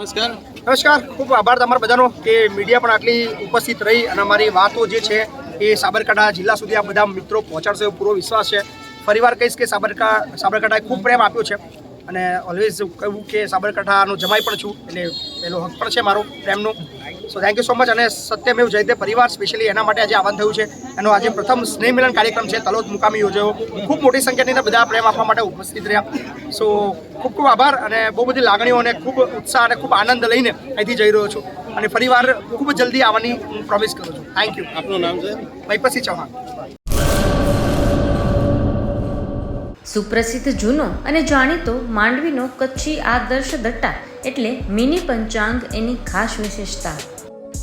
નમસ્કાર. નમસ્કાર. ખૂબ આભાર તમારા બધાનો કે મીડિયા પણ આટલી ઉપસ્થિત રહી અને અમારી વાતો જે છે એ સાબરકાંઠા જિલ્લા સુધી આ બધા મિત્રો પહોંચાડશે એવો પૂરો વિશ્વાસ છે. ફરીવાર કહીશ કે સાબરકા, સાબરકાંઠાએ ખૂબ પ્રેમ આપ્યો છે અને ઓલવેઝ કહ્યું કે સાબરકાંઠાનો જમાઈ પણ છું એટલે પહેલો હક પણ છે મારો પ્રેમનો. So thank you so much અને સત્યમેવ જયતે પરિવાર સ્પેશિયલી એના માટે આજે આવવાનું થયું છે. એનો આજે પ્રથમ સ્નેહ મિલન કાર્યક્રમ છે તલોદ મુકામે યોજાયો. ખૂબ મોટી સંખ્યાની અંદર બધા પ્રેમ આપવા માટે ઉપસ્થિત રહ્યા. સો ખૂબ ખૂબ આભાર અને બહુ બધી લાગણીઓ અને ખૂબ ઉત્સાહ અને ખૂબ આનંદ લઈને અહીંથી જઈ રહ્યો છું. અને ફરીવાર ખૂબ જલ્દી આવવાની હું પ્રોમિસ કરું છું. થેન્ક યુ આપનું નામ છે? વૈપસી ચૌહાણ. સુપ્રસિદ્ધ જૂનો અને જાણીતો માંડવીનો કચ્છી આદર્શ દટ્ટા એટલે મિની પંચાંગ એની ખાસ વિશેષતા.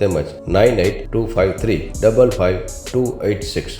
તેમજ nine eight two five three double five two eight six.